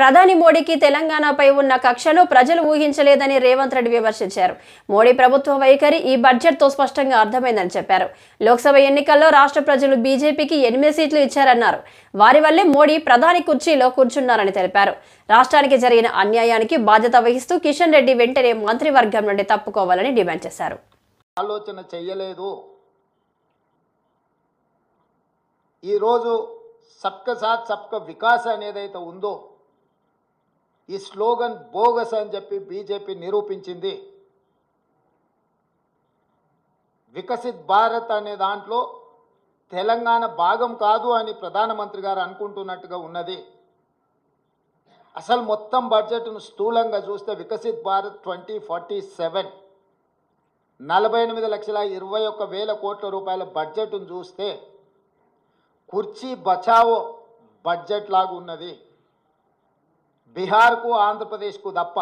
ప్రధాని మోడీకి తెలంగాణపై ఉన్న కక్షను ప్రజలు ఊహించలేదని రేవంత్ రెడ్డి విమర్శించారు. మోడీ ప్రభుత్వ వైఖరి ఈ బడ్జెట్తో స్పష్టంగా అర్థమైందని చెప్పారు. లోక్సభ ఎన్నికల్లో రాష్ట్ర ప్రజలు బీజేపీకి ఎనిమిది సీట్లు ఇచ్చారన్నారు. వారి వల్లే మోడీ ప్రధాని కుర్చీలో కూర్చున్నారని తెలిపారు. రాష్ట్రానికి జరిగిన అన్యాయానికి బాధ్యత వహిస్తూ కిషన్ రెడ్డి వెంటనే మంత్రివర్గం నుండి తప్పుకోవాలని డిమాండ్ చేశారు. ఆలోచన చెయ్యలేదు. ఈరోజు సబ్క సాత్ సబ్క వికాస్ అనేదైతే ఉందో ఈ స్లోగన్ బోగస్ అని చెప్పి బీజేపీ నిరూపించింది. వికసిత్ భారత్ అనే దాంట్లో తెలంగాణ భాగం కాదు అని ప్రధానమంత్రి గారు అనుకుంటున్నట్టుగా ఉన్నది. అసలు మొత్తం బడ్జెట్ను స్థూలంగా చూస్తే Viksit Bharat twenty forty seven నలభై ఎనిమిది లక్షల ఇరవై ఒక్క వేల కోట్ల రూపాయల బడ్జెట్ను చూస్తే కుర్చీ బచావో బడ్జెట్ లాగా ఉన్నది. బీహార్కు ఆంధ్రప్రదేశ్కు తప్ప